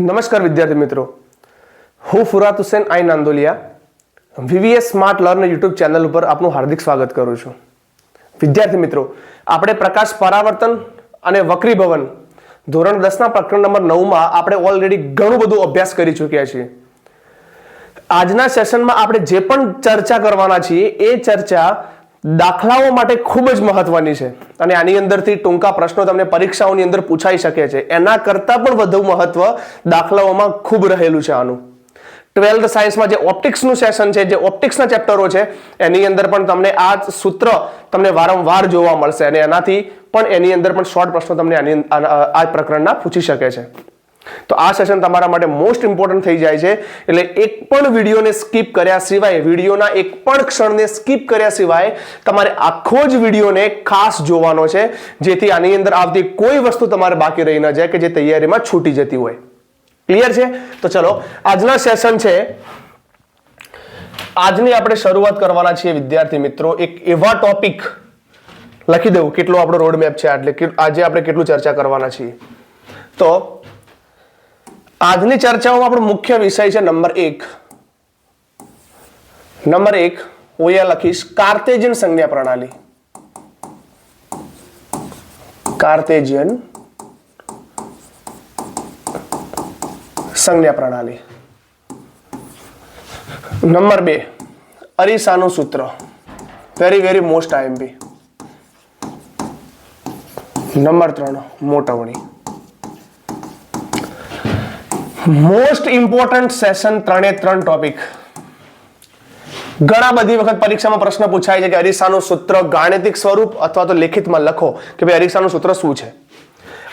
નમસ્કાર વિદ્યાર્થી મિત્રો. હું Furat Hussain I Nandoliya. VVS smart learn YouTube channel ઉપર આપનું હાર્દિક સ્વાગત કરું છું. વિદ્યાર્થી મિત્રો, આપણે પ્રકાશ પરાવર્તન અને વક્રી ભવન ધોરણ દસના પ્રકરણ નંબર નવમાં આપણે ઓલરેડી ઘણું બધું અભ્યાસ કરી ચૂક્યા છીએ. આજના સેશનમાં આપણે જે પણ ચર્ચા કરવાના છીએ, એ ચર્ચા દાખલાઓ માટે ખૂબ જ મહત્વની છે. અને આની અંદરથી ટૂંકા પ્રશ્નો તમને પરીક્ષાઓની અંદર પૂછાઈ શકે છે. એના કરતાં પણ વધુ મહત્વ દાખલાઓમાં ખૂબ રહેલું છે આનું. ટ્વેલ્થ સાયન્સમાં જે ઓપ્ટિક્સનું સેશન છે, જે ઓપ્ટિક્સના ચેપ્ટરો છે, એની અંદર પણ તમને આ સૂત્ર તમને વારંવાર જોવા મળશે. અને એનાથી પણ એની અંદર પણ શોર્ટ પ્રશ્નો તમને આની, આ પ્રકરણના પૂછી શકે છે. તો આ સેશન તમારા માટે મોસ્ટ ઇમ્પોર્ટન્ટ થઈ જાય છે. એટલે એક પણ વિડીયોને સ્કીપ કર્યા સિવાય, વિડીયોના એક પણ ક્ષણને સ્કીપ કર્યા સિવાય તમારે આખો જ વિડીયોને ખાસ જોવાનો છે, જેથી આની અંદર આવતી કોઈ વસ્તુ તમારે બાકી રહી ન જાય કે જે તૈયારીમાં છૂટી જતી હોય. ક્લિયર છે? તો ચલો, આજના સેશન છે. આજની આપણે શરૂઆત કરવાના છીએ, વિદ્યાર્થી મિત્રો. એક એવા ટોપિક લખી દઉં કેટલો આપણો રોડ મેપ છે એટલે આજે આપણે કેટલું ચર્ચા કરવાના છીએ. તો આજની ચર્ચાઓમાં આપણો મુખ્ય વિષય છે નંબર એક. નંબર એક હું લખીશ, કાર્તેજિયન સંજ્ઞા પ્રણાલી. કાર્તેજિયન સંજ્ઞા પ્રણાલી. નંબર બે, અરીસાનું સૂત્ર. Very very most IMP number ત્રણ, મોટવણી. મોસ્ટ ઇમ્પોર્ટન્ટ સેશન ત્રણે ત્રણ ટોપિક. ઘણા બધી વખત પરીક્ષામાં પ્રશ્ન પૂછાય છે કે અરીસાનું સૂત્ર ગાણિતિક સ્વરૂપ અથવા તો લેખિતમાં લખો કે ભાઈ અરીસાનું સૂત્ર શું છે?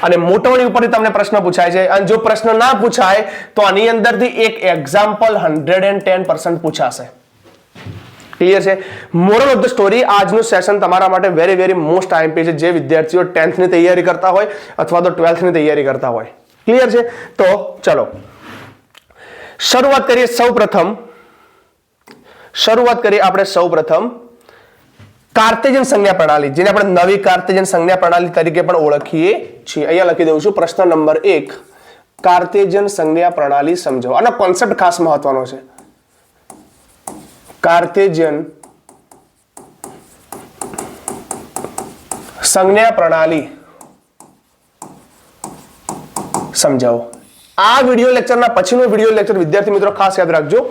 અને મોટવણી ઉપરથી તમને પ્રશ્ન પૂછાય છે. અને જો પ્રશ્ન ના પૂછાય, તો આની અંદરથી એક example hundred and ten percent પૂછાશે. Clear છે? મોરલ ઓફ ધ સ્ટોરી આજનું સેશન તમારા માટે વેરી વેરી મોસ્ટ આઈએમપી છે. જે વિદ્યાર્થીઓ ટેન્થની તૈયારી કરતા હોય અથવા તો ટ્વેલ્થની તૈયારી કરતા હોય. ક્લિયર છે? તો ચલો. શરૂઆત કરીએ સૌ પ્રથમ શરૂઆત કરીએ આપણે સૌ પ્રથમ કાર્તેજન સંજ્ઞા પ્રણાલી, જેને આપણે નવી કાર્તેજન સંજ્ઞા પ્રણાલી તરીકે પણ ઓળખીએ છીએ. અહીંયા લખી દઉં છું, પ્રશ્ન નંબર એક, કાર્તેજન સંજ્ઞા પ્રણાલી સમજો આનો કોન્સેપ્ટ ખાસ મહત્વનો છે. કાર્તેજન સંજ્ઞા પ્રણાલી સમજાવો. આ વિડિયો લેક્ચરના પછીનો વીડિયો લેક્ચર વિદ્યાર્થી મિત્રો ખાસ યાદ રાખજો.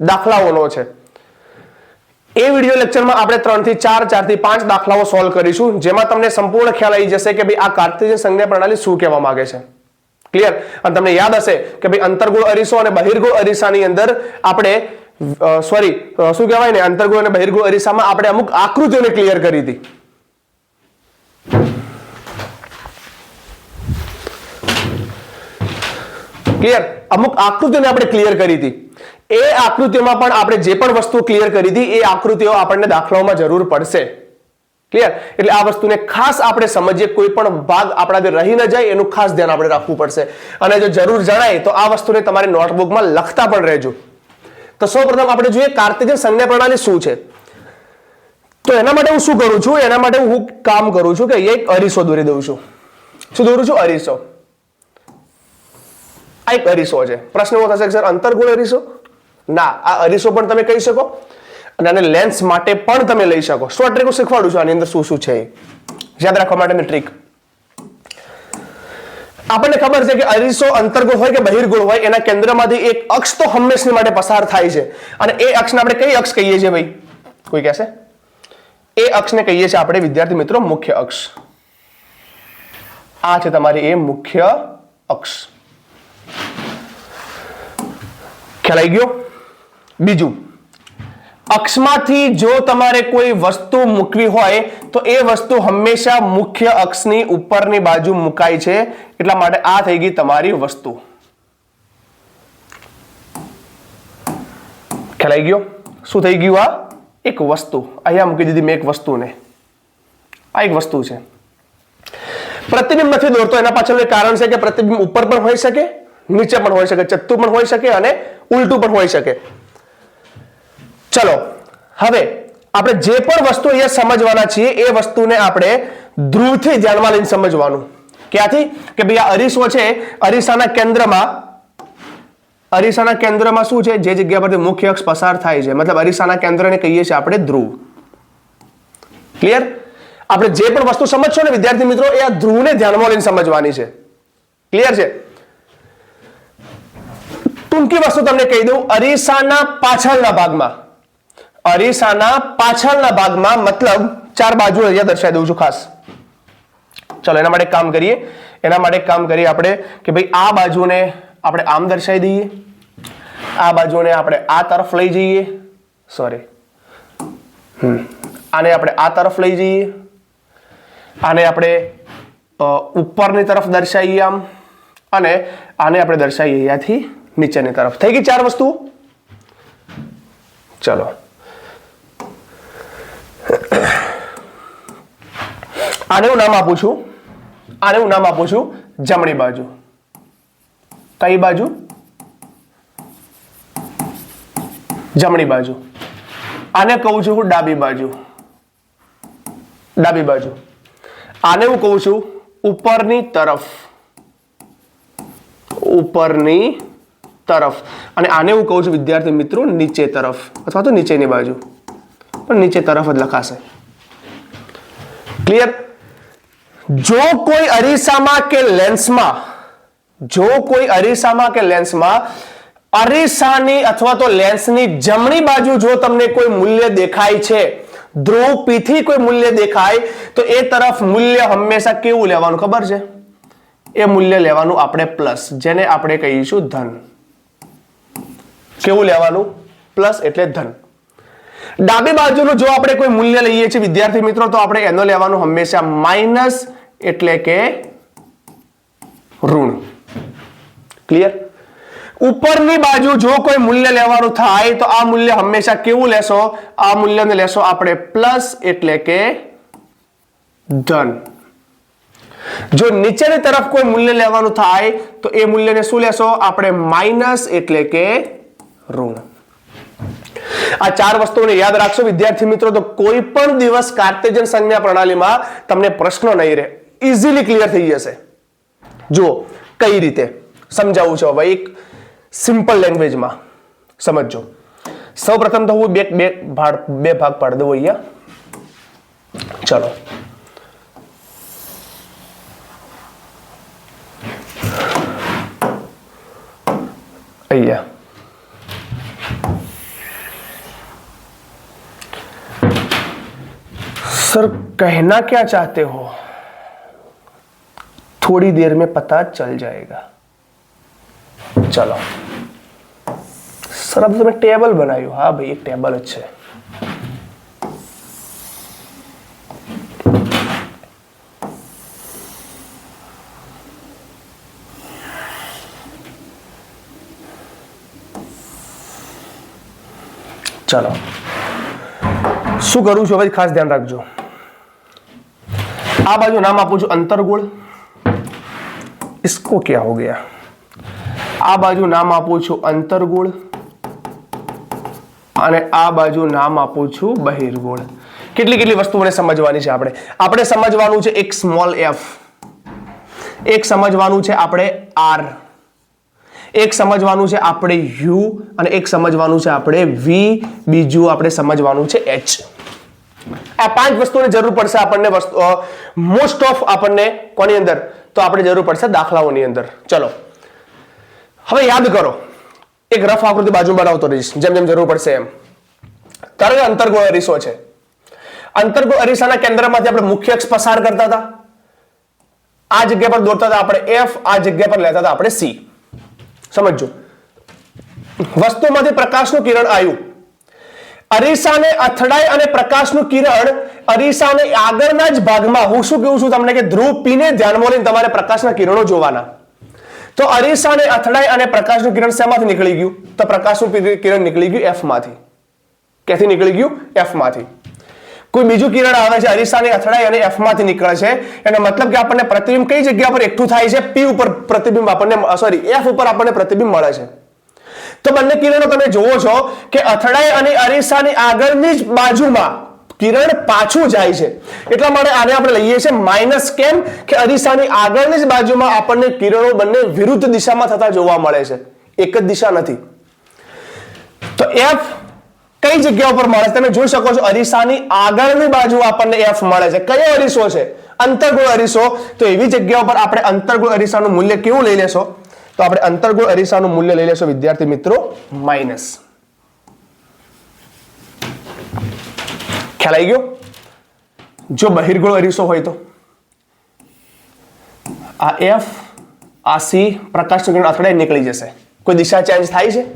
દાખલાઓનો છે. એ વિડિયો લેક્ચરમાં આપણે ત્રણથી ચાર ચારથી પાંચ દાખલાઓ સોલ્વ કરીશું, જેમાં તમને સંપૂર્ણ ખ્યાલ આવી જશે કે ભાઈ આ કાર્તેજન સંજ્ઞા પ્રણાલી શું કહેવા માંગે છે. ક્લિયર અને તમને યાદ હશે કે ભાઈ અંતર્ગોળ અરીસો અને બહિર્ગોળ અરીસાની અંદર આપણે સોરી શું કહેવાય ને? અંતર્ગોળ અને બહિર્ગોળ અરીસામાં આપણે અમુક આકૃતિઓને ક્લિયર કરી હતી. ક્લિયર અમુક આકૃતિઓને આપણે ક્લિયર કરી હતી. એ આકૃતિઓમાં પણ આપણે જે પણ વસ્તુ ક્લિયર કરી હતી, એ આકૃતિઓ આપણને દાખલાઓમાં જરૂર પડશે. ક્લિયર એટલે આ વસ્તુને ખાસ આપણે સમજીએ, કોઈ પણ ભાગ આપણાથી રહી ન જાય, એનું ખાસ ધ્યાન આપણે રાખવું પડશે. અને જો જરૂર જણાય, તો આ વસ્તુને તમારી નોટબુકમાં લખતા પણ રહેજો. તો સૌપ્રથમ આપણે જોઈએ કાર્તેજન સંજ્ઞા પ્રણાલી શું છે. તો એના માટે હું શું કરું છું? એના માટે હું કામ કરું છું કે એક અરીસો દોરી દઉં છું. શું દોરું છું? અરીસો. આ એક અરીસો છે. પ્રશ્ન એવો થશે કે, સર અંતર્ગોળ અરીસો? ના, આ અરીસો પણ તમે કહી શકો અને આને લેન્સ માટે પણ તમે લઈ શકો. શોર્ટ ટ્રીક હું શીખવાડું છું? આની અંદર શું શું છે? યાદ રાખવા માટેની ટ્રીક આપણને ખબર છે કે અરીસો અંતર્ગોળ હોય કે બહિર્ગોળ હોય, એના કેન્દ્રમાંથી એક અક્ષ તો હંમેશની માટે પસાર થાય છે. અને એ અક્ષને આપણે કઈ અક્ષ કહીએ છીએ ભાઈ? કોઈ કહેશે? એ અક્ષને કહીએ છીએ આપણે, વિદ્યાર્થી મિત્રો, મુખ્ય અક્ષ. આ છે તમારી એ મુખ્ય અક્ષ. ખ્યાલ ગયો. બીજું, અક્ષમાંથી જો તમારે કોઈ વસ્તુ મૂકવી હોય, તો એ વસ્તુ હંમેશા મુખ્ય અક્ષની ઉપરની બાજુ મુકાય છે. એટલા માટે આ થઈ ગઈ તમારી વસ્તુ. ખ્યાલ ગયો? શું થઈ ગયું આ? એક વસ્તુ. અહીંયા મૂકી દીધી મેં એક વસ્તુને. આ એક વસ્તુ છે. પ્રતિબિંબ નથી દોરતો. એના પાછળનું કારણ છે કે પ્રતિબિંબ ઉપર પણ હોઈ શકે નીચે પણ હોઈ શકે, ચત્તુ પણ હોઈ શકે અને ઉલટું પણ હોઈ શકે. ચલો, હવે આપણે જે પણ વસ્તુ અહીંયા સમજવાના છીએ, એ વસ્તુને આપણે ધ્રુવથી ધ્યાનમાં લઈને સમજવાનું. ક્યાંથી? કે ભાઈ આ અરીસો છે, અરીસાના કેન્દ્રમાં અરીસાના કેન્દ્રમાં શું છે? જે જગ્યા પરથી મુખ્ય અક્ષ પસાર થાય છે. મતલબ અરીસાના કેન્દ્રને કહીએ છીએ આપણે ધ્રુવ. ક્લિયર આપણે જે પણ વસ્તુ સમજશો ને વિદ્યાર્થી મિત્રો, એ આ ધ્રુવને ધ્યાનમાં લઈને સમજવાની છે. ક્લિયર છે? ટૂંકી વસ્તુ તમને કહી દઉં, અરીસાના પાછળના ભાગમાં. અરીસાના પાછળના ભાગમાં મતલબ ચાર બાજુ અહીંયા દર્શાવી દઉં છું ખાસ. ચલો, એના માટે કામ કરીએ. એના માટે કામ કરીએ આપણે કે ભાઈ આ બાજુને આપણે આમ દર્શાવી દઈએ. આ બાજુને આપણે આ તરફ લઈ જઈએ. સોરી આને આપણે આ તરફ લઈ જઈએ. આને આપણે ઉપરની તરફ દર્શાવીએ આમ. અને આને આપણે દર્શાવીએ અહીંયાથી નીચેની તરફ. થઈ ગઈ ચાર વસ્તુ ચલો. આને હું નામ આપું છું? આને હું નામ આપું છું? જમણી બાજુ. કઈ બાજુ? જમણી બાજુ. આને કહું છું હું ડાબી બાજુ. ડાબી બાજુ. આને હું કહું છું ઉપરની તરફ. ઉપરની તરફ. અને આને હું કહું છું વિદ્યાર્થી મિત્રો નીચે તરફ, અથવા તો નીચેની બાજુ. પણ નીચે તરફ જ લખાશે. ક્લિયર જો કોઈ અરીસામાં કે લેન્સમાં જો કોઈ અરીસામાં કે લેન્સમાં અરીસાની અથવા તો લેન્સની જમણી બાજુ જો તમને કોઈ મૂલ્ય દેખાય છે ધ્રુવ P કોઈ મૂલ્ય દેખાય, તો એ તરફ મૂલ્ય હંમેશા કેવું લેવાનું ખબર છે? એ મૂલ્ય લેવાનું આપણે પ્લસ જેને આપણે કહીશું ધન. કેવું લેવાનું? પ્લસ એટલે ધન. ડાબી બાજુનું જો આપણે કોઈ મૂલ્ય લઈએ છીએ, વિદ્યાર્થી મિત્રો, તો આપણે એનો લેવાનું હંમેશા માઇનસ એટલે કે ઋણ. ક્લિયર ઉપરની બાજુ જો કોઈ મૂલ્ય લેવાનું થાય, તો આ મૂલ્ય હંમેશા કેવું લેશો? આ મૂલ્યને લેશો આપણે પ્લસ એટલે કે ધન. જો નીચેની તરફ કોઈ મૂલ્ય લેવાનું થાય, તો એ મૂલ્યને શું લેશો? આપણે માઇનસ એટલે કે ઋણ. આ ચાર વસ્તુઓને યાદ રાખશો. વિદ્યાર્થી મિત્રો, તો કોઈ પણ દિવસ કાર્ટેજન સંજ્ઞા પ્રણાલીમાં તમને પ્રશ્ન નહીં રહે. ઇઝીલી ક્લિયર થઈ જશે. જુઓ, કઈ રીતે? સમજાવું છું હવે એક સિમ્પલ લેંગ્વેજમાં સમજજો. સૌ પ્રથમ તો હું બે બે ભાગ બે ભાગ પાડી દઉં અહીંયા. ચલો. અહીંયા. सर कहना क्या चाहते हो थोड़ी देर में पता चल जाएगा चलो સર તમે ટેબલ બનાવ્યું હા ભાઈ એક ટેબલ જ છે ચલો શું કરું છું હવે ખાસ ધ્યાન રાખજો આ બાજુ નામ આપું છું અંતરગોળ इसको क्या हो गया આ બાજુ નામ આપું છું અંતરગોળ અને આ બાજુ નામ આપું છું બહિર્ગોળ કેટલી કેટલી વસ્તુઓને સમજવાની છે આપણે આપણે સમજવાનું છે એક સ્મોલ એફ એક સમજવાનું છે આપણે આર એક સમજવાનું છે આપણે યુ અને એક સમજવાનું છે આપણે વી બીજું આપણે સમજવાનું છે એચ આ પાંચ વસ્તુની જરૂર પડશે આપણને મોસ્ટ ઓફ આપણને કોની અંદર? તો આપણે જરૂર પડશે દાખલાઓની અંદર. ચલો. હવે યાદ કરો. એક રફ આકૃતિ બાજુ બનાવતો રહીશ, જેમ જેમ જરૂર પડશે એમ. કે અંતર્ગોળ અરીસો છે. અંતર્ગોળ અરીસાના કેન્દ્રમાંથી આપણે મુખ્ય અક્ષ પસાર કરતા હતા. આ જગ્યા પર દોરતા હતા આપણે એફ આ જગ્યા પર લેતા હતા આપણે સી સમજો વસ્તુમાંથી પ્રકાશનું કિરણ આવ્યું. અરીસાને અથડાય અને પ્રકાશનું કિરણ અરીસાને આગળના જ ભાગમાં, હું શું કહું છું તમને કે ધ્રુવ પીને ધ્યાનમાં લઈને તમારે પ્રકાશના કિરણો જોવાના. તો અરીસાને અથડાય અને પ્રકાશનું કિરણ શેમાંથી નીકળી ગયું? તો પ્રકાશનું કિરણ નીકળી ગયું એફમાંથી. ક્યાંથી નીકળી ગયું? એફમાંથી. કોઈ બીજું કિરણ આવે છે, અરીસાને અથડાય અને એફમાંથી નીકળે છે, એનો મતલબ કે આપણને પ્રતિબિંબ કઈ જગ્યા પર એકઠું થાય છે? પી ઉપર પ્રતિબિંબ આપણને સોરી એફ ઉપર આપણને પ્રતિબિંબ મળે છે. તો બંને કિરણો તમે જુઓ છો કે અથડાઈ અને અરીસાની આગળની જ બાજુમાં કિરણ પાછું જાય છે. એટલા માટે આને આપણે લઈએ છીએ માઇનસ કેમ કે અરીસાની આગળની જ બાજુમાં આપણને કિરણો બંને વિરુદ્ધ દિશામાં થતા જોવા મળે છે. એક જ દિશા નથી. તો એફ કઈ જગ્યા ઉપર મળે છે? તમે જોઈ શકો છો અરીસાની આગળની બાજુ આપણને એફ મળે છે. કયો અરીસો છે? અંતર્ગોળ અરીસો. તો એવી જગ્યા ઉપર આપણે અંતર્ગોળ અરીસાનું મૂલ્ય કેવું લઈ લેશો? તો આપણે અંતર્ગોળ અરીસાનું મૂલ્ય લઈ લેશું, વિદ્યાર્થી મિત્રો માઇનસ ખ્યાલ આવી ગયો? જો બહિર્ગોળ અરીસો હોય તો? આ એફ આ સી પ્રકાશનું કિરણ અથડાઈ નીકળી જશે. કોઈ દિશા ચેન્જ થાય છે?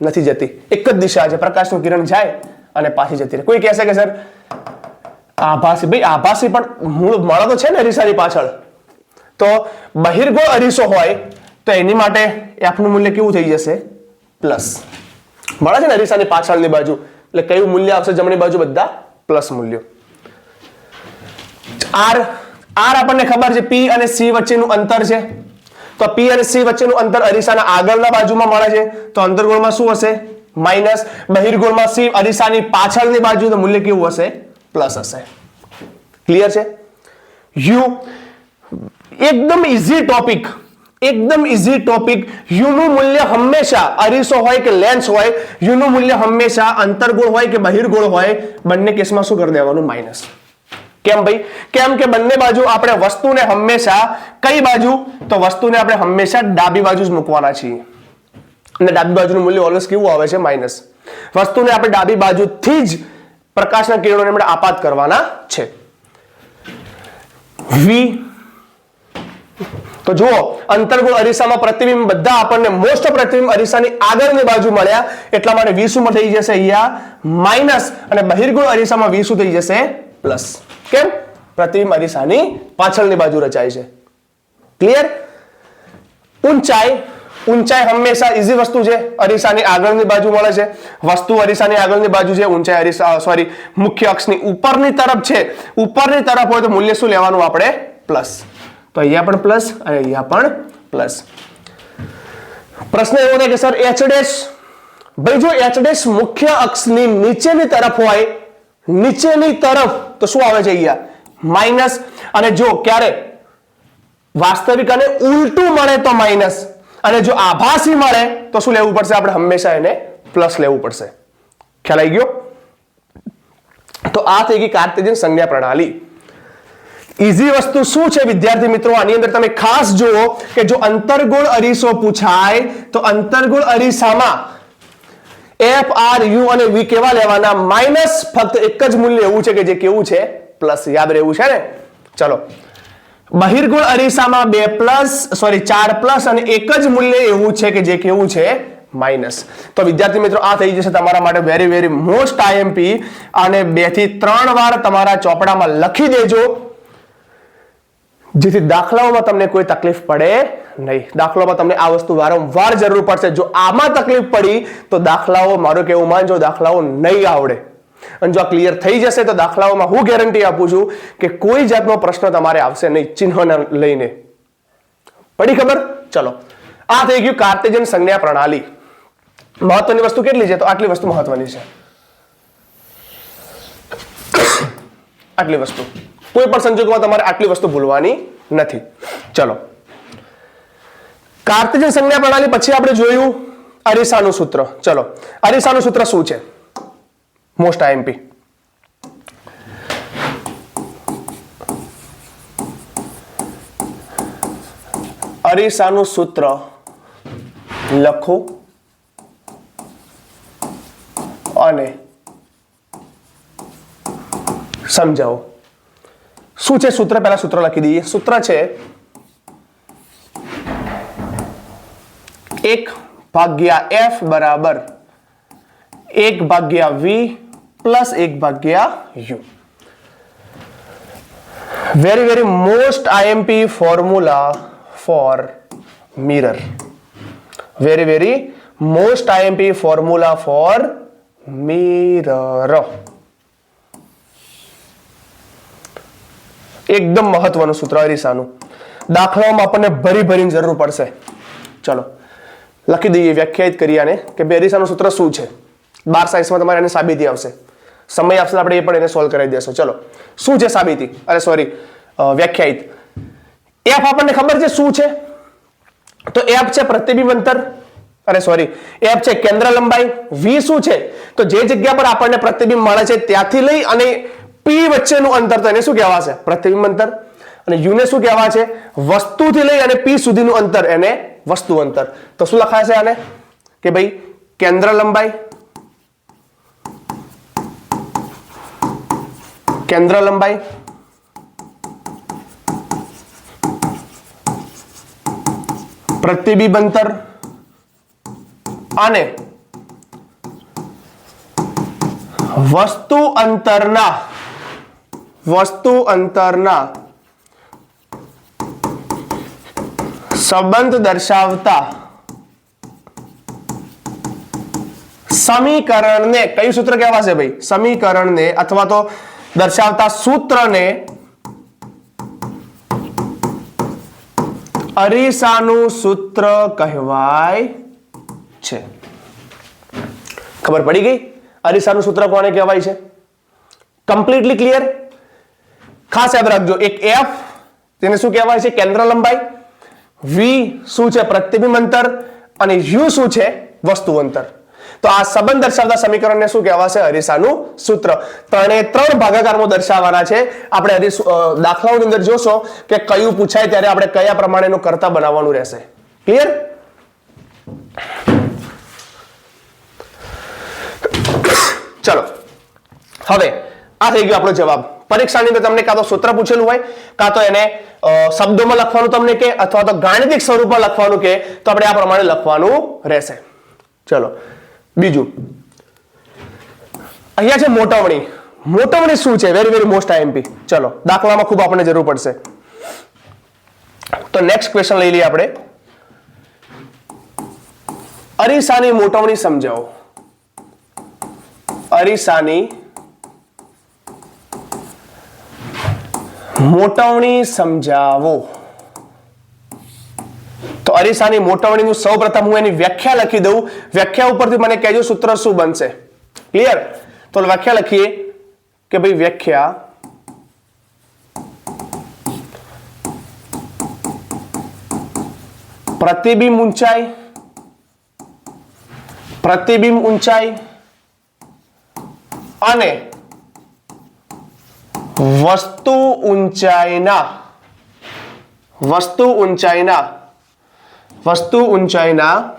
નથી જતી. એક જ દિશા છે. પ્રકાશનું કિરણ જાય અને પાછી જતી રહે. કોઈ કહેશે કે, સર, આભાસી. ભાઈ, આભાસી પણ મૂળ, મળે તો છે ને અરીસાની પાછળ. તો બહિર્ગોળ અરીસો હોય તો એની માટે એફનું મૂલ્ય કેવું થઈ જશે? પ્લસ મળે છે ને અરીસાની પાછળની બાજુ? એટલે કયું મૂલ્ય આવશે જમણી બાજુ બધા? પ્લસ મૂલ્યો. આર આર આપણને ખબર છે પી અને સી વચ્ચેનું અંતર છે. તો પી અને સી વચ્ચેનું અંતર અરીસાના આગળના બાજુમાં મળે છે. તો અંતર્ગોળમાં શું હશે? માઇનસ બહિર્ગોળમાં સી અરીસાની પાછળની બાજુ, તો મૂલ્ય કેવું હશે? પ્લસ હશે. ક્લિયર છે? યુ એકદમ ઇઝી ટોપિક એકદમ ઇઝી ટોપિક યુનું મૂલ્ય હંમેશા અરીસો હોય કે લેન્સ હોય, યુનું મૂલ્ય હંમેશા અંતર્ગોળ હોય કે બહિર્ગોળ હોય, બંને કેસમાં શું કરી દેવાનું? માઇનસ કેમ ભાઈ? કેમ કે બંને બાજુ આપણે વસ્તુને હંમેશા કઈ બાજુ? તો વસ્તુને આપણે હંમેશા ડાબી બાજુ જ મૂકવાના છીએ. અને ડાબી બાજુનું મૂલ્ય ઓલવેઝ કેવું આવે છે? માઇનસ વસ્તુને આપણે ડાબી બાજુથી જ પ્રકાશના કિરણોને આપણે આપાત કરવાના છે. વી તો જુઓ અંતર્ગોળ અરીસામાં પ્રતિબિંબ બધા આપણને મોસ્ટ પ્રતિબિંબ અરીસાની આગળની બાજુ મળ્યા. એટલા માટે વીસુમાં થઈ જશે અહીંયા માઇનસ અને બહિર્ગોળ અરીસામાં વીસુ થઈ જશે પ્લસ કેમ? પ્રતિબિંબ અરીસાની પાછળની બાજુ રચાય છે. ક્લિયર ઊંચાઈ ઊંચાઈ હંમેશા ઈઝી વસ્તુ છે. અરીસાની આગળની બાજુ મળે છે. વસ્તુ અરીસાની આગળની બાજુ છે. ઊંચાઈ અરીસા સોરી મુખ્ય અક્ષની ઉપરની તરફ છે. ઉપરની તરફ હોય તો મૂલ્ય શું લેવાનું? આપણે પ્લસ તો અહીંયા પણ પ્લસ અને અહીંયા પણ પ્લસ પ્રશ્ન એવો થાય કે સર એચ ડેશ ભાઈ જો એચ ડેશ મુખ્ય અક્ષની નીચેની તરફ હોય, નીચેની તરફ, તો શું આવે છે અહીંયા? માઇનસ અને જો ક્યારે? વાસ્તવિક અને ઉલટું મળે તો માઇનસ અને જો આભાસી મળે, તો શું લેવું પડશે? આપણે હંમેશા એને પ્લસ લેવું પડશે. ખ્યાલ આવી ગયો? તો આ થઈ ગઈ કાર્તેજન સંજ્ઞા પ્રણાલી. ઈઝી વસ્તુ શું છે, વિદ્યાર્થી મિત્રો? આની અંદર તમે ખાસ જુઓ કે જો અંતર્ગોળ અરીસો પૂછાય, તો અંતર્ગોળ અરીસામાં એફ આર યુ અને વી કેવા લેવાના? માઇનસ ફક્ત એક જ મૂલ્ય એવું છે કે જે કેવું છે? પ્લસ યાદ રહેવું છે ને? ચલો. બહિર્ગોળ અરીસામાં બે પ્લસ સોરી ચાર પ્લસ અને એક જ મૂલ્ય એવું છે કે જે કેવું છે? માઇનસ તો વિદ્યાર્થી મિત્રો, આ થઈ જશે તમારા માટે વેરી વેરી મોસ્ટ આઈએમપી અને બેથી ત્રણ વાર તમારા ચોપડામાં લખી દેજો. જેથી દાખલાઓમાં તમને કોઈ તકલીફ પડે નહીં. દાખલાઓમાં તમને આ વસ્તુ વારંવાર જરૂર પડશે. જો આમાં તકલીફ પડી, તો દાખલાઓ મારું કેવું માનજો દાખલાઓ નહીં આવડે અને જો આ ક્લિયર થઈ જશે, તો દાખલાઓમાં હું ગેરંટી આપું છું કે કોઈ જાતનો પ્રશ્ન તમારે આવશે નહીં, ચિહ્નને લઈને. પડી ખબર? ચલો. આ થઈ ગયું કાર્તેજન સંજ્ઞા પ્રણાલી. મહત્વની વસ્તુ કેટલી છે? તો આટલી વસ્તુ મહત્વની છે. આટલી વસ્તુ. કોઈ પણ સંજોગોમાં તમારે આટલી વસ્તુ ભૂલવાની નથી. ચલો. કાર્તેજન સંજ્ઞા પ્રણાલી પછી આપણે જોયું અરીસાનું સૂત્ર. ચલો. અરીસાનું સૂત્ર શું છે? મોસ્ટ આઈએમપી અરીસાનું સૂત્ર લખો અને સમજાવો. શું છે સૂત્ર? પહેલા સૂત્ર લખી દઈએ. સૂત્ર છે એક ભાગ્યા એફ બરાબર એક ભાગ્યા વી પ્લસ એક ભાગ્યા U. Very very most IMP formula for mirror very very most IMP formula for mirror એકદમ મહત્વનું સૂત્ર અરીસાનું દાખલાઓમાં આપણને ભરી ભરીને જરૂર પડશે. ચલો, લખી દઈએ, વ્યાખ્યાયિત કરી આને કે બે અરીસાનું સૂત્ર શું છે? બાર સાયન્સમાં તમારે એને સાબિતી આવશે. સમય આપશે, આપણે એ પણ એને સોલ્વ કરાવી દેશું. ચલો, શું છે સાબિતી? અરે સોરી વ્યાખ્યાયિત. એફ આપણને ખબર છે શું છે? તો એફ છે પ્રતિબિંબ અંતર અરે સોરી એફ છે કેન્દ્ર લંબાઈ. વી શું છે? તો જે જગ્યા પર આપણને પ્રતિબિંબ મળે છે, ત્યાંથી લઈ અને પી વચ્ચેનું અંતર તો એને શું કહેવાશે? પ્રતિબિંબ અંતર. અને યુને શું કહેવા છે? વસ્તુથી લઈ અને પી સુધીનું અંતર, એને વસ્તુ અંતર. તો શું લખાશે આને? કે ભાઈ, કેન્દ્ર લંબાઈ. કેન્દ્ર લંબાઈ. પ્રતિબિંબ અંતર. અને વસ્તુ અંતરના વસ્તુ અંતરના સંબંધ દર્શાવતા સમીકરણને કયું સૂત્ર કહેવાશે ભાઈ? સમીકરણને અથવા તો દર્શાવતા સૂત્રને અરીસાનું સૂત્ર કહેવાય છે. ખબર પડી ગઈ? અરીસાનું સૂત્ર કોને કહેવાય છે? કમ્પ્લીટલી ક્લિયર ખાસ યાદ રાખજો, એક એફ, તેને શું કહેવાય છે? કેન્દ્ર લંબાઈ. વી શું છે? પ્રતિબિંબ અંતર અને યુ શું છે? વસ્તુ અંતર. તો આ સંબંધ દર્શાવતા સમીકરણને શું કહેવાશે? અરીસાનું સૂત્ર. ત્રણે ત્રણ ભાગાકારમાં દર્શાવવાના છે. આપણે હરીસ દાખલાઓની અંદર જોશો કે કયું પૂછાય ત્યારે આપણે કયા પ્રમાણેનું કરતા બનાવવાનું રહેશે. ક્લિયર ચલો. હવે આ થઈ ગયો આપણો જવાબ. પરીક્ષાની અંદર તમને કાં તો સૂત્ર પૂછેલું હોય, કાં તો એને શબ્દોમાં લખવાનું તમને કે, અથવા તો ગાણિતિક સ્વરૂપમાં લખવાનું કે, તો આપણે આ પ્રમાણે લખવાનું રહેશે. ચલો, બીજું. અહીંયા છે મોટવણી. મોટવણી શું છે? વેરી વેરી મોસ્ટ આઈએમપી ચલો, દાખલામાં ખૂબ આપણને જરૂર પડશે. તો નેક્સ્ટ ક્વેશ્ચન લઈ લઈએ આપણે. અરીસાની મોટવણી સમજાવો. અરીસાની મોટવણી સમજાવો. તો અરીસાની મોટવણીનું સૌ પ્રથમ હું એની વ્યાખ્યા લખી દઉં. વ્યાખ્યા ઉપરથી મને કહેજો સૂત્ર શું બનશે. ક્લિયર તો વ્યાખ્યા લખીએ કે ભાઈ વ્યાખ્યા પ્રતિબિંબ ઊંચાઈ પ્રતિબિંબ ઊંચાઈ અને વસ્તુ ઊંચાઈના વસ્તુ ઊંચાઈના વસ્તુ ઊંચાઈના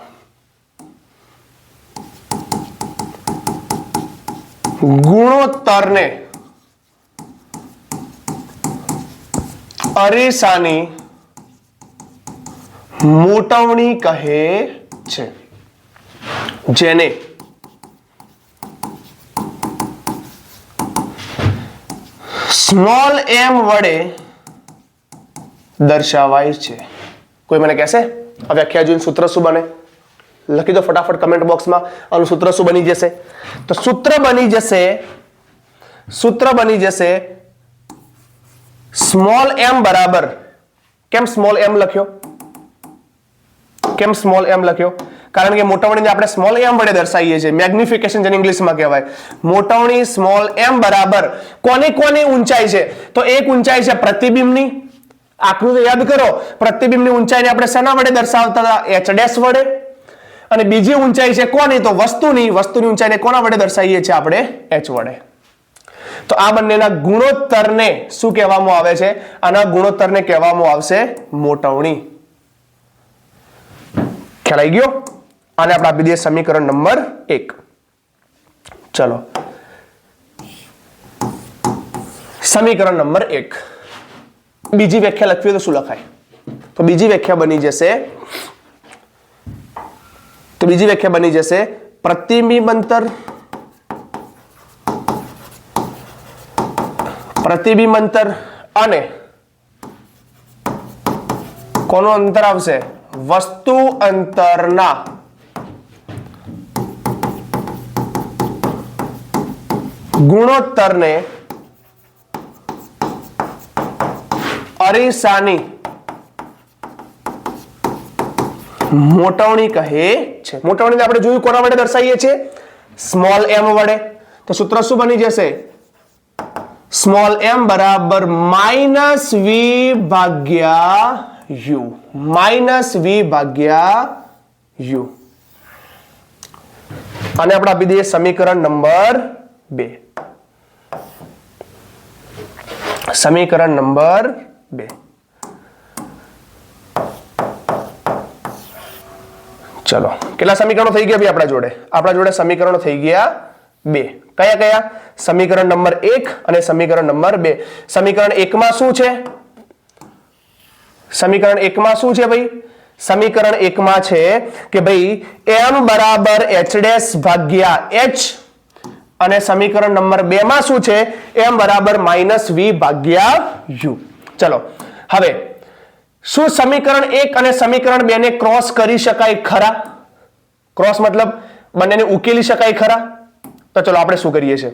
ગુણોત્તરને અરીસાની મોટવણી કહે છે. જેને સ્મોલ એમ વડે દર્શાવાય છે. કોઈ મને કહેશે? આ વ્યાખ્યા જોઈને સૂત્ર શું બને? લખી દો ફટાફટ કમેન્ટ બોક્સમાં આનું સૂત્ર શું બની જશે? તો સૂત્ર બની જશે, સૂત્ર બની જશે સ્મોલ એમ બરાબર. કેમ સ્મોલ એમ લખ્યો? કેમ સ્મોલ એમ લખ્યો? કારણ કે મોટવણીને આપણે સ્મોલ એમ વડે દર્શાવીએ છીએ. મેગ્નિફિકેશન જેને ઇંગ્લિશમાં કહેવાય. મોટવણી સ્મોલ એમ બરાબર કોની કોની ઊંચાઈ છે? તો એક ઊંચાઈ છે પ્રતિબિંબની. આકૃતિ યાદ કરો. પ્રતિબિંબની ઊંચાઈને આપણે શેના વડે દર્શાવતા હતા? એચ વડે. અને બીજી ઊંચાઈ છે કોની? તો વસ્તુની. વસ્તુની ઊંચાઈને કોના વડે દર્શાવીએ છીએ આપણે? એચ વડે. તો આ બંનેના ગુણોત્તરને શું કહેવામાં આવે છે? આના ગુણોત્તરને કહેવામાં આવશે મોટવણી. ખ્યાલ ગયો? આને આપણે આપી દઈએ સમીકરણ નંબર એક. ચલો. સમીકરણ નંબર એક. બીજી વ્યાખ્યા લખવી તો શું લખાય? તો બીજી વ્યાખ્યા બની જશે તો બીજી વ્યાખ્યા બની જશે પ્રતિબિંબ અંતર. પ્રતિબિંબ અંતર અને કોનું અંતર આવશે? વસ્તુ અંતરના. ગુણોત્તરને અરીસાની મોટવણી કહે છે. મોટવણી આપણે જોયું કોના વડે દર્શાવીએ છીએ? સ્મોલ એમ વડે. તો સૂત્ર શું બની જશે? સ્મોલ એમ બરાબર માઇનસ વી ભાગ્યા યુ માઇનસ વી ભાગ્યા યુ અને આપણે આપી દઈએ સમીકરણ નંબર બે. સમીકરણ નંબર બે. ચલો, કેટલા સમીકરણો થઈ ગયા ભાઈ આપણા જોડે? આપણા જોડે સમીકરણો થઈ ગયા બે. કયા કયા? સમીકરણ નંબર એક અને સમીકરણ નંબર બે. સમીકરણ એકમાં શું છે? સમીકરણ એકમાં શું છે ભાઈ? સમીકરણ એકમાં છે કે ભાઈ, એમ બરાબર એચ ડેશ ભાગ્યા એચ અને સમીકરણ નંબર બે માં શું છે? એમ બરાબર માઇનસ વી ભાગ્યા યુ ચલો, હવે શું સમીકરણ એક અને સમીકરણ બે ને ક્રોસ કરી શકાય ખરા? ક્રોસ મતલબ બંનેને ઉકેલી શકાય ખરા? તો ચલો, આપણે શું કરીએ છીએ?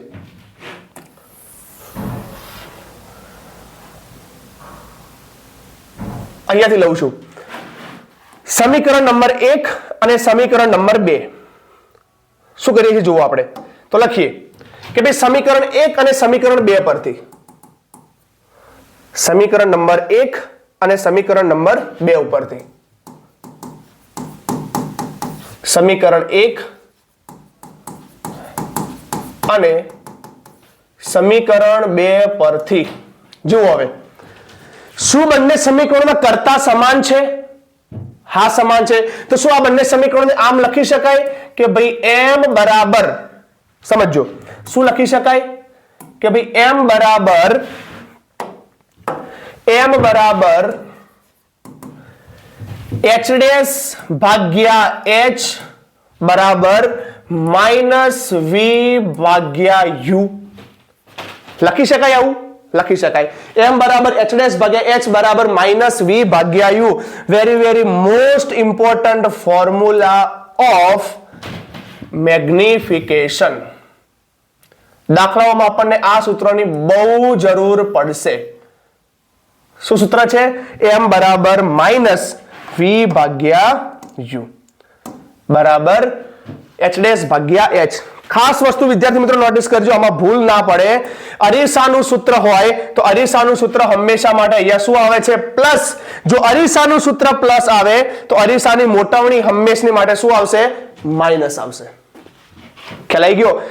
અહીંયાથી લઉં છું. સમીકરણ નંબર એક અને સમીકરણ નંબર બે. શું કરીએ છીએ? જુઓ આપણે. તો લખીએ કે ભાઈ સમીકરણ એક અને સમીકરણ બે પરથી. સમીકરણ નંબર એક અને સમીકરણ નંબર બે ઉપરથી. સમીકરણ એક અને સમીકરણ બે પરથી. જુઓ હવે. શું બંને સમીકરણોના કરતા સમાન છે? હા, સમાન છે. તો શું આ બંને સમીકરણોને આમ લખી શકાય? કે ભાઈ એમ બરાબર સમજો શું લખી શકાય કે ભાઈ એમ બરાબર એમ બરાબર એચ ડેશ ભાગ્યા એચ બરાબર માઇનસ વી ભાગ્યા યુ લખી શકાય આવું લખી શકાય એમ બરાબર એચ ડેશ ભાગ્યા એચ બરાબર માઇનસ વી ભાગ્યા U very very most important formula of magnification દાખલાઓમાં આપણને આ સૂત્રની બહુ જરૂર પડશે. શું સૂત્ર છે? એમ બરાબર માઇનસ વી ભાગ્યા યુ બરાબર એચ ડેશ ભાગ્યા એચ ખાસ વસ્તુ વિદ્યાર્થી મિત્રો નોટિસ કરજો, આમાં ભૂલ ના પડે. અરીસાનું સૂત્ર હોય તો અરીસાનું સૂત્ર હંમેશા માટે અહીંયા શું આવે છે? પ્લસ જો અરીસાનું સૂત્ર પ્લસ આવે તો અરીસાની મોટવણી હંમેશની માટે શું આવશે? માઇનસ આવશે. ખ્યાલ આવી ગયો?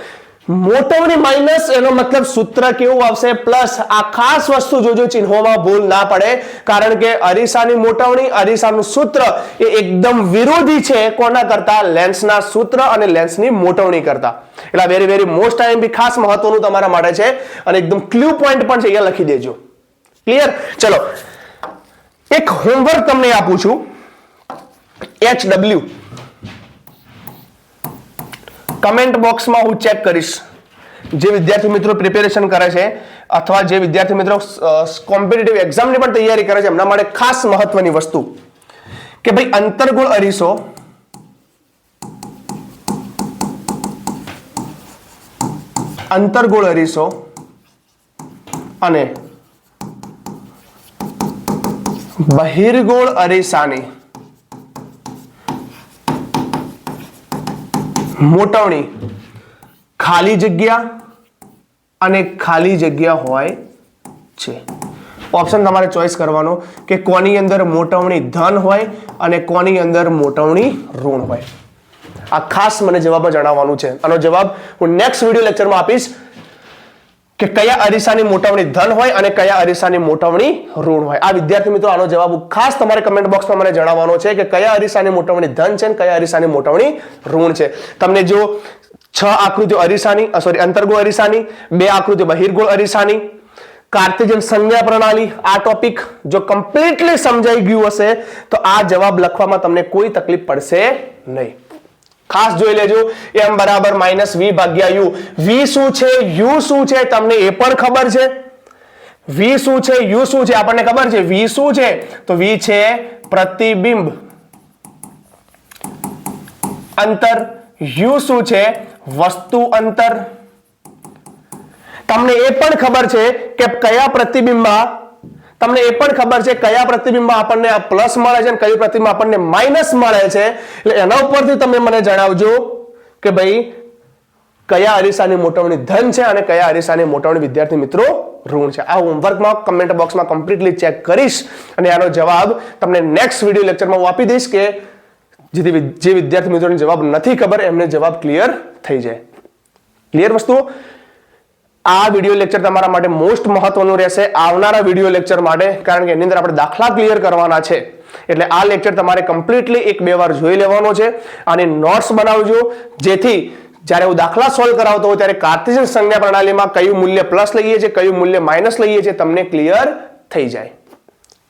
મોટવની માઇનસ એનો મતલબ સૂત્ર કેવું આવશે? પ્લસ આ ખાસ વસ્તુ જોજો, ચિહ્નોમાં ભૂલ ના પડે. કારણ કે અરીસાની મોટવણી, અરીસાનું સૂત્ર એ એકદમ વિરોધી છે. કોના કરતા? લેન્સના સૂત્ર અને લેન્સની મોટવણી કરતા. એટલે વેરી વેરી મોસ્ટ ટાઈમ બી ખાસ મહત્વનું તમારા માટે છે. અને એકદમ ક્લ્યુ પોઈન્ટ પણ છે, અહીંયા લખી દેજો. ક્લિયર ચલો. એક હોમવર્ક તમને આપું છું. એચ ડબલ્યુ કમેન્ટ બોક્સમાં હું ચેક કરીશ. જે વિદ્યાર્થી મિત્રો પ્રિપેરેશન કરે છે અથવા જે વિદ્યાર્થી મિત્રો કોમ્પિટિટિવ એક્ઝામની પણ તૈયારી કરે છે, એમના માટે ખાસ મહત્વની વસ્તુ કે ભાઈ અંતર્ગોળ અરીસો અંતર્ગોળ અરીસો અને બહિર્ગોળ અરીસાની મોટવણી. ખાલી જગ્યા અને ખાલી જગ્યા હોય છે. ઓપ્શન તમારે ચોઈસ કરવાનો કે કોની અંદર મોટવણી ધન હોય અને કોની અંદર મોટવણી ઋણ હોય. આ ખાસ મને જવાબ જણાવવાનું છે. આનો જવાબ હું નેક્સ્ટ વીડિયો લેક્ચરમાં આપીશ. કે કયા અરીસાની મોટવણી ધન હોય અને કયા અરીસાની મોટવણી ઋણ હોય. આ વિદ્યાર્થી મિત્રો, આનો જવાબ ખાસ તમારે કમેન્ટ બોક્સમાં મને જણાવવાનો છે કે કયા અરીસાની મોટવણી ધન છે અને કયા અરીસાની મોટવણી ઋણ છે. તમને જો છ આકૃતિઓ અરીસાની સોરી અંતર્ગોળ અરીસાની, બે આકૃતિઓ બહિર્ગોળ અરીસાની, કાર્તિજન સંજ્ઞા પ્રણાલી, આ ટોપિક જો કમ્પ્લીટલી સમજાઈ ગયું હશે, તો આ જવાબ લખવામાં તમને કોઈ તકલીફ પડશે નહીં. ખાસ જોઈ લેજો એમ બરાબર માઇનસ વી ભાગ્યા યુ વી શું છે? યુ શું છે? તમને એ પણ ખબર છે. વી શું છે? યુ શું છે? આપણને ખબર છે. વી શું છે? તો વી છે પ્રતિબિંબ. અંતર યુ શું છે? વસ્તુ અંતર. તમને એ પણ ખબર છે કે કયા પ્રતિબિંબમાં તમને એ પણ ખબર છે કયા પ્રતિબિંબમાં આપણને પ્લસ મળે છે અને કયું પ્રતિબિંબ આપણને માઇનસ મળે છે. એટલે એના ઉપરથી તમે મને જણાવજો કે ભાઈ, કયા અરીસાની મોટવણી ધન છે અને કયા અરીસાની મોટવણી વિદ્યાર્થી મિત્રો ઋણ છે. આ હોમવર્કમાં કમેન્ટ બોક્સમાં કમ્પ્લીટલી ચેક કરીશ અને આનો જવાબ તમને નેક્સ્ટ વીડિયો લેક્ચરમાં હું આપી દઈશ કે જેથી જે વિદ્યાર્થી મિત્રોને જવાબ નથી ખબર એમને જવાબ ક્લિયર થઈ જાય. ક્લિયર વસ્તુઓ? આ વીડિયો લેક્ચર તમારા માટે મોસ્ટ મહત્વનું રહેશે. આવનારા વીડિયો લેક્ચર માટે, કારણ કે એની અંદર આપણે દાખલા ક્લિયર કરવાના છે. એટલે આ લેક્ચર તમારે કમ્પ્લીટલી એક બે વાર જોઈ લેવાનો છે અને નોટ્સ બનાવજો. જેથી જ્યારે હું દાખલા સોલ્વ કરાવતો હોઉં, ત્યારે કાર્ટેશિયન સંજ્ઞા પ્રણાલીમાં કયું મૂલ્ય પ્લસ લઈએ છીએ, કયું મૂલ્ય માઇનસ લઈએ છીએ, તમને ક્લિયર થઈ જાય.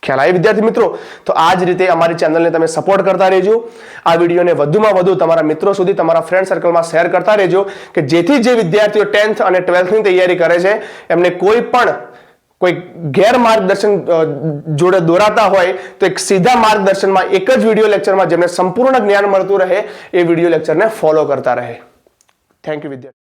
ખ્યાલ. આવી વિદ્યાર્થી મિત્રો, તો આ જ રીતે અમારી ચેનલને તમે સપોર્ટ કરતા રહેજો. આ વિડીયોને વધુમાં વધુ તમારા મિત્રો સુધી તમારા ફ્રેન્ડ સર્કલમાં શેર કરતા રહેજો કે જેથી જે વિદ્યાર્થીઓ ટેન્થ અને ટ્વેલ્થની તૈયારી કરે છે, એમને કોઈ પણ કોઈ ગેર માર્ગદર્શન જોડે દોરાતા હોય, તો એક સીધા માર્ગદર્શનમાં એક જ વીડિયો લેક્ચરમાં જેમને સંપૂર્ણ જ્ઞાન મળતું રહે, એ વીડિયો લેક્ચરને ફોલો કરતા રહે. થેન્ક યુ વિદ્યાર્થી